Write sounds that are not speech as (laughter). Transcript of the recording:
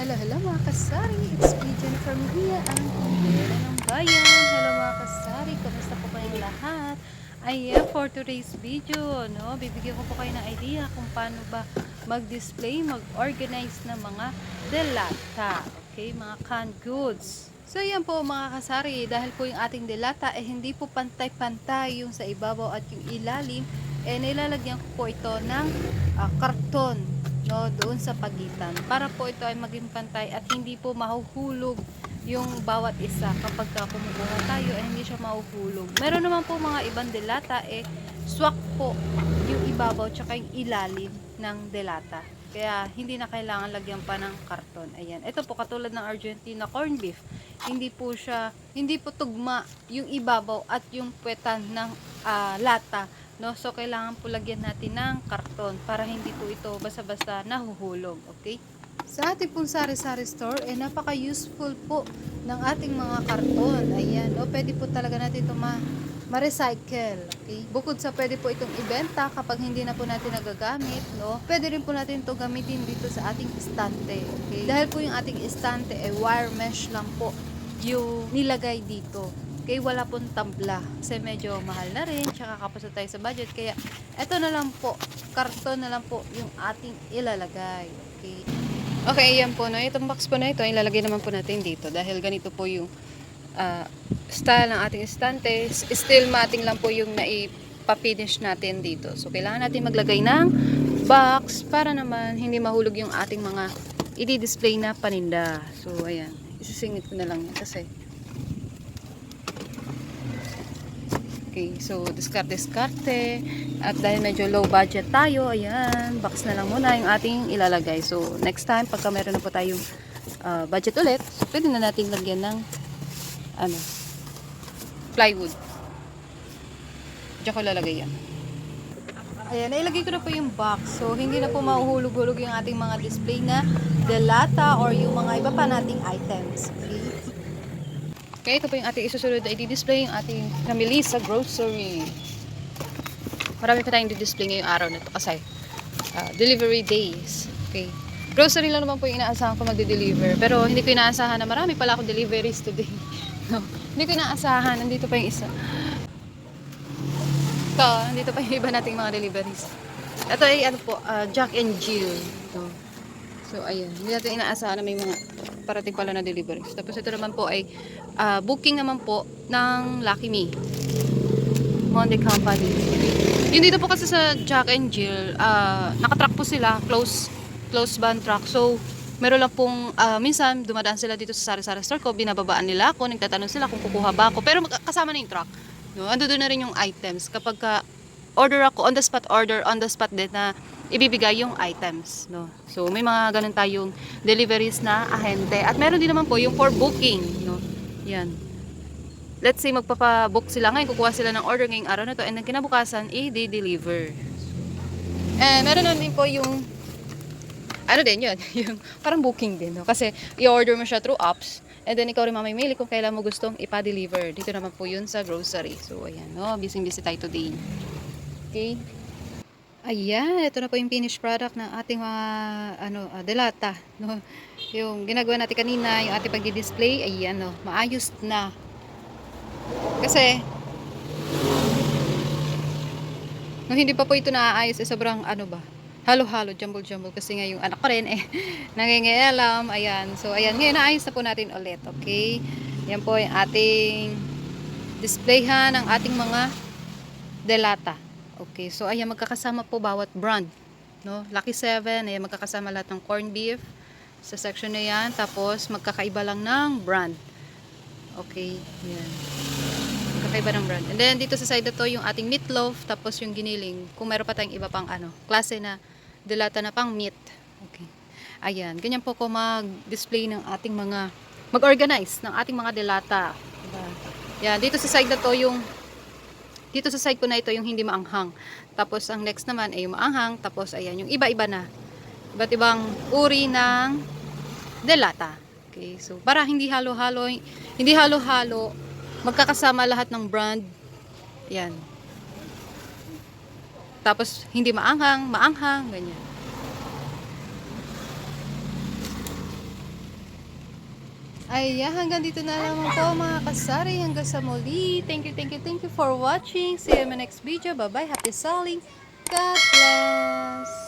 Hello, hello mga kasari. It's me, Jennifer Mejia, ang kumbera ng bayan. Hello mga kasari. Kamusta po kayong lahat? Ayan, for today's video, no, bibigyan ko po kayo ng idea kung paano ba mag-display, mag-organize ng mga delata. Okay, mga canned goods. So yan po mga kasari, dahil po yung ating delata eh hindi po pantay-pantay yung sa ibabaw at yung ilalim, eh nilalagyan ko po ito ng ah, karton no, doon sa pagitan para po ito ay maging pantay at hindi po mahuhulog yung bawat isa kapag ka kumukuha tayo ay hindi siya mahuhulog. Meron naman po mga ibang delata eh swak po yung ibabaw tsaka yung ilalim ng delata. Kaya hindi na kailangan lagyan pa ng karton. Ayan. Ito po katulad ng Argentina corn beef. Hindi po siya, hindi po tugma yung ibabaw at yung puwetan ng ah, lata. No? So, kailangan po lagyan natin ng karton para hindi po ito basta-basta nahuhulog. Okay? Sa ating pong sari-sari store, eh, napaka-useful po ng ating mga karton. Ayan, no? pwede po talaga natin ito ma ma-recycle. Okay? Bukod sa pwede po itong ibenta kapag hindi na po natin nagagamit, no? Pwede rin po natin ito gamitin dito sa ating estante. Okay? Dahil po yung ating estante eh wire mesh lang po yung nilagay dito. Okay, wala pong tabla. Kasi medyo mahal na rin. Tsaka kapos na tayo sa budget. Kaya, eto na lang po. Karton na lang po yung ating ilalagay. Okay. Okay, yan po. No? Itong box po na ito, ilalagay naman po natin dito. Dahil ganito po yung ah, style ng ating estante. Still mating lang po yung naipapinish natin dito. So, kailangan natin maglagay ng box para naman hindi mahulog yung ating mga i-display na paninda. So, ayan. Isisingit ko na lang kasi Okay, so diskarte-diskarte. At dahil medyo low budget tayo, ayan, box na lang muna yung ating ilalagay. So, next time, pagka meron na po tayong ah, budget ulit, so, pwede na natin lagyan ng ano, plywood. Diyan ko lalagay yan. Ayan, nailagay ko na po yung box. So, hindi na po mahuhulog-hulog yung ating mga display na delata or yung mga iba pa nating items. Okay? Okay, ito po yung ating isusunod na i-display yung ating namili sa grocery. Marami pa tayong di-display ngayong araw na ito kasi ah, delivery days. Okay. Grocery lang naman po yung inaasahan ko magde-deliver. Pero hindi ko inaasahan na marami pala akong deliveries today. (laughs) no. Hindi ko inaasahan. Nandito pa yung isa. Ito, nandito pa yung iba nating mga deliveries. Ito ay ano po, ah, Jack and Jill. Ito. So, ayan. Hindi natin inaasahan na may mga parating pala na deliveries. Tapos ito naman po ay ah, booking naman po ng Lucky Me. Monday Company. Yung dito po kasi sa Jack and Jill, ah, nakatrack po sila, close, close van truck. So, meron lang pong, ah, minsan dumadaan sila dito sa Sari-Sari Store ko, binababaan nila ako, nagtatanong sila kung kukuha ba ako. Pero kasama na yung truck. No? Ando doon na rin yung items. Kapag ka order ako, on the spot order, on the spot din na ibibigay yung items. No? So, may mga ganun tayong deliveries na ahente. At meron din naman po yung for booking. No? Yan. Let's say magpapa-book sila ngayon, kukuha sila ng order ngayong araw na to, and then kinabukasan, i-deliver. Eh, meron din po yung ano din yun, (laughs) yung parang booking din, no? Kasi i-order mo siya through apps, and then ikaw rin mamimili kung kailan mo gustong ipa-deliver. Dito naman po yun sa grocery. So, ayan, no? Busy-busy tayo today. Okay? Ayan, ito na po yung finished product ng ating mga ano, ah, delata, no? Yung ginagawa natin kanina, yung ating pagdi-display, ayan, no? Maayos na. Kasi, nung hindi pa po ito naaayos, eh, sobrang ano ba, halo-halo, jumble-jumble. Kasi nga yung anak ko rin, eh, (laughs) nangingialam. Ayan. So, ayan. Ngayon, naayos na po natin ulit. Okay? Yan po yung ating displayhan ng ating mga delata. Okay. So, ayan, magkakasama po bawat brand. No? Lucky 7, ayan, magkakasama lahat ng corned beef sa section na yan. Tapos, magkakaiba lang ng brand. Okay. Yan. Magkakaiba ng brand. And then, dito sa side na to, yung ating meatloaf, tapos yung giniling. Kung meron pa tayong iba pang ano, klase na delata na pang meat. Okay. Ayan. Ganyan po ko mag-display ng ating mga, mag-organize ng ating mga delata. Diba? Yan. Dito sa side na to, yung, dito sa side ko na ito, yung hindi maanghang. Tapos, ang next naman ay yung maanghang. Tapos, ayan, yung iba-iba na. Iba't ibang uri ng delata. Okay. So, para hindi halo-halo, hindi halo-halo, magkakasama lahat ng brand. Yan. Tapos, hindi maanghang, maanghang, ganyan. Ayan, hanggang dito na lamang po mga kasari. Hanggang sa muli. Thank you, thank you, thank you for watching. See you in my next video. Bye-bye. Happy selling. God bless.